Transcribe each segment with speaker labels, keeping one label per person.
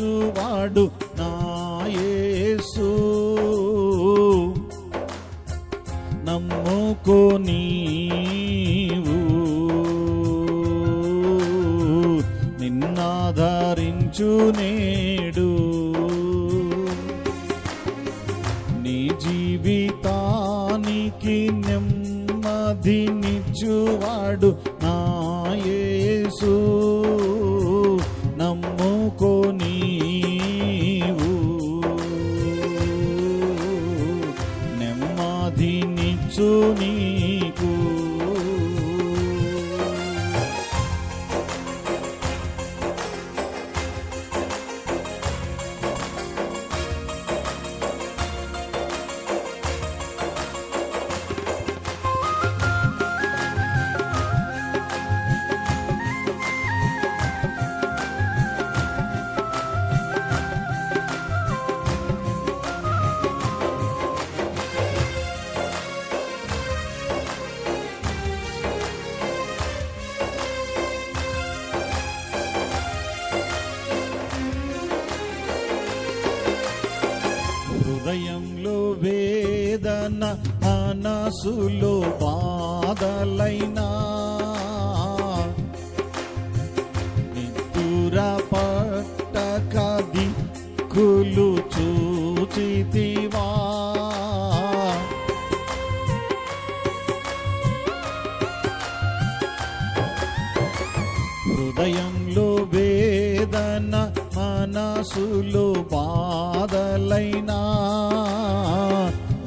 Speaker 1: తానికి నాయసు నమ్ముకో నీవు. నిన్నాధారించు నేడు. నీ జీవితానికి నెమ్మది నీ హృదయంలో వేదన మనసులో బాధలైనా. నిద్దుర పట్టక దిక్కులు చూచితి మనసులో బాధలైనా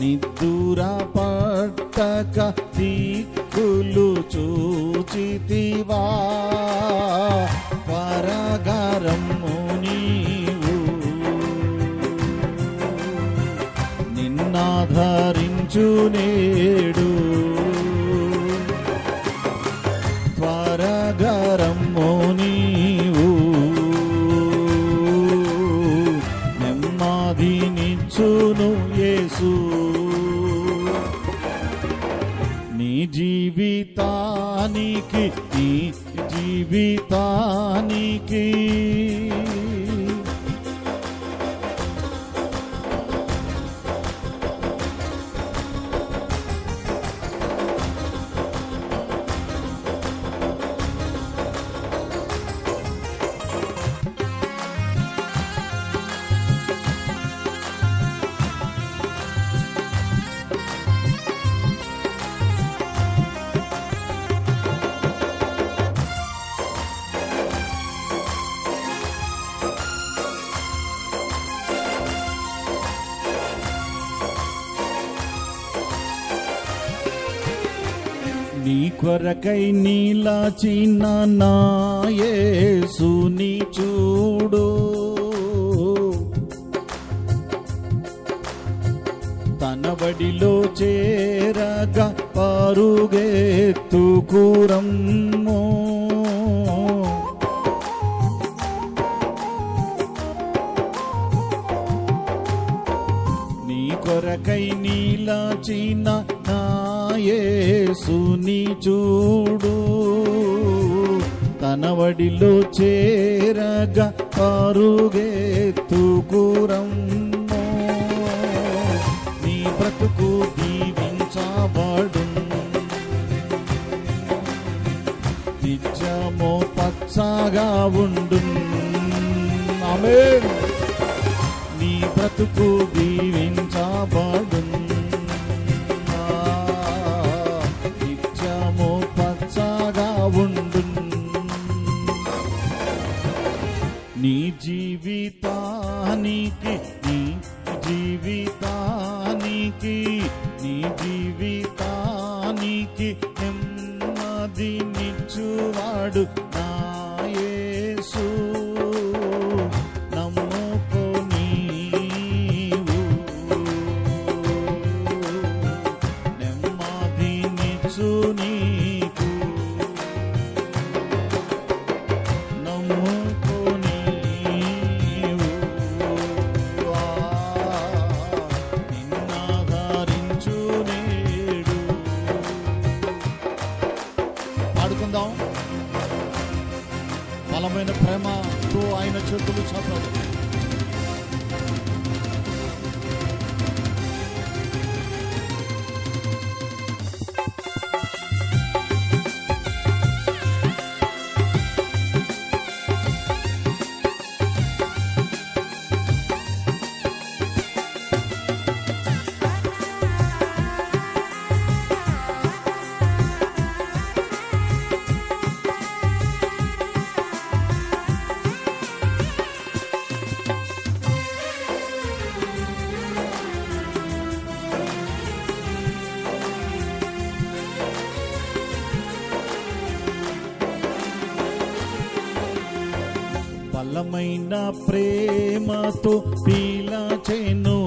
Speaker 1: నిద్దుర పట్టక దిక్కులు చూచితివా? పరగరము నీవు. నిన్నాధరించు నేడు. జీవితానికి నీ జీవితానికి. నీ కొరకై నీలాచిన నాయసుని చూడు. తన బడిలో చేరగా పరుగెత్తుకురమ్ము. నీ కొరకై నీలాచిన యేసుని చూడు. తన వడిలో చేరగా పరుగెత్తుకురమ్ము నీ బ్రతుకు దీవించబడు నిత్యమో పచ్చగా ఉండు ఆమేన్. నీ బ్రతుకు దీవించబడు పచ్చగా నీ జీవితానికి నీ జీవితానికి నీ జీవితానికి నెమ్మది నిచ్చువాడు నా బలమైన ప్రేమతో ఆయన చేతులు చాపాడు బలమైన ప్రేమతో పీలాచెను